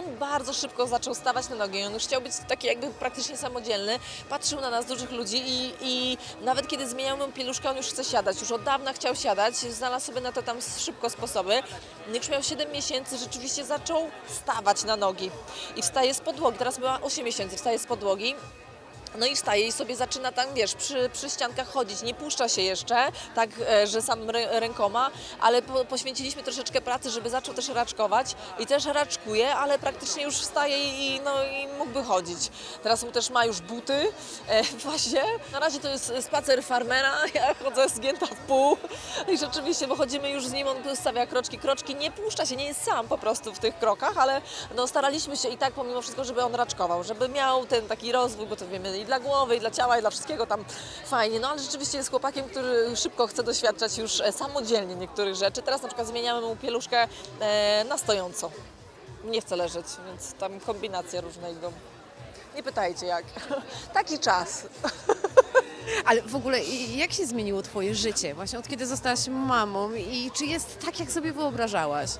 On bardzo szybko zaczął stawać na nogi, on już chciał być taki jakby praktycznie samodzielny, patrzył na nas, dużych ludzi i, i nawet kiedy zmieniamy mu pieluszkę, on już chce siadać, już od dawna chciał siadać, znalazł sobie na to tam szybko sposoby. Jak miał 7 miesięcy, rzeczywiście zaczął stawać na nogi. I wstaje z podłogi, teraz ma 8 miesięcy, wstaje z podłogi, no i wstaje i sobie zaczyna tam, wiesz, przy, przy ściankach chodzić. Nie puszcza się jeszcze, tak, e, że sam rę- rękoma, ale po, poświęciliśmy troszeczkę pracy, żeby zaczął też raczkować i też raczkuje, ale praktycznie już wstaje i, no, i mógłby chodzić. Teraz mu też ma już buty e, właśnie. Na razie to jest spacer farmera, ja chodzę zgięta w pół i rzeczywiście, bo chodzimy już z nim, on stawia kroczki, kroczki, nie puszcza się, nie jest sam po prostu w tych krokach, ale no, staraliśmy się i tak pomimo wszystko, żeby on raczkował, żeby miał ten taki rozwój, bo to wiemy i dla głowy, i dla ciała, i dla wszystkiego tam fajnie, no ale rzeczywiście jest chłopakiem, który szybko chce doświadczać już e, samodzielnie niektórych rzeczy. Teraz na przykład zmieniamy mu pieluszkę e, na stojąco. Nie chce leżeć, więc tam kombinacje różne idą. Nie pytajcie jak. Taki czas. Ale w ogóle jak się zmieniło Twoje życie właśnie od kiedy zostałaś mamą i czy jest tak, jak sobie wyobrażałaś?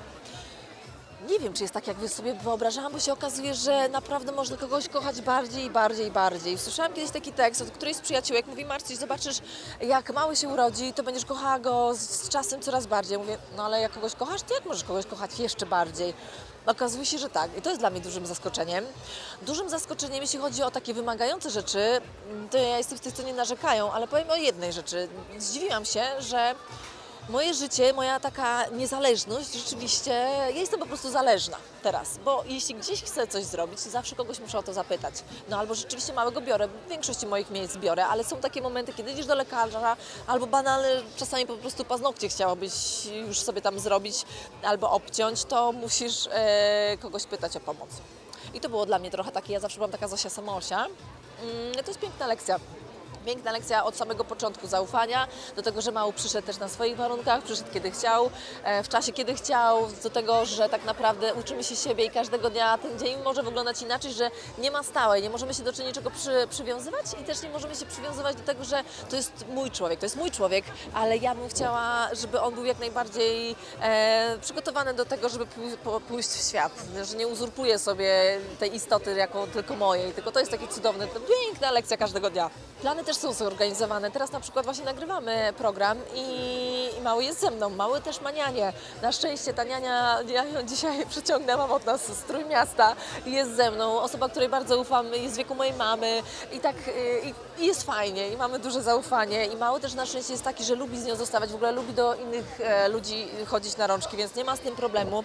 Nie wiem, czy jest tak, jak wy sobie wyobrażałam, bo się okazuje, że naprawdę można kogoś kochać bardziej i bardziej bardziej. Słyszałam kiedyś taki tekst od którejś z przyjaciółek, mówi Marcyś, zobaczysz, jak mały się urodzi, to będziesz kochała go z, z czasem coraz bardziej. Mówię, no ale jak kogoś kochasz, to jak możesz kogoś kochać jeszcze bardziej? Okazuje się, że tak. I to jest dla mnie dużym zaskoczeniem. Dużym zaskoczeniem, jeśli chodzi o takie wymagające rzeczy, to ja jestem w tych, co nie narzekają, ale powiem o jednej rzeczy. Zdziwiłam się, że Moje życie, moja taka niezależność, rzeczywiście, ja jestem po prostu zależna teraz, bo jeśli gdzieś chcę coś zrobić, zawsze kogoś muszę o to zapytać. No albo rzeczywiście małego biorę, w większości moich miejsc biorę, ale są takie momenty, kiedy idziesz do lekarza, albo banalne, czasami po prostu paznokcie chciałabyś już sobie tam zrobić, albo obciąć, to musisz e, kogoś pytać o pomoc. I to było dla mnie trochę takie, ja zawsze byłam taka Zosia Samoosia. Mm, to jest piękna lekcja. Piękna lekcja od samego początku zaufania, do tego, że mały przyszedł też na swoich warunkach, przyszedł kiedy chciał, e, w czasie kiedy chciał, do tego, że tak naprawdę uczymy się siebie i każdego dnia ten dzień może wyglądać inaczej, że nie ma stałej, nie możemy się do niczego przy, przywiązywać i też nie możemy się przywiązywać do tego, że to jest mój człowiek, to jest mój człowiek, ale ja bym chciała, żeby on był jak najbardziej e, przygotowany do tego, żeby pójść w świat, że nie uzurpuje sobie tej istoty jako tylko mojej, tylko to jest takie cudowne, to piękna lekcja każdego dnia. Plany też są zorganizowane. Teraz na przykład właśnie nagrywamy program i, i mały jest ze mną. Mały też ma nianię. Na szczęście ta niania, ja dzisiaj przyciągnęłam od nas z Trójmiasta jest ze mną. Osoba, której bardzo ufam, jest w wieku mojej mamy i tak y, i, i jest fajnie i mamy duże zaufanie. I mały też na szczęście jest taki, że lubi z nią zostawać, w ogóle lubi do innych e, ludzi chodzić na rączki, więc nie ma z tym problemu.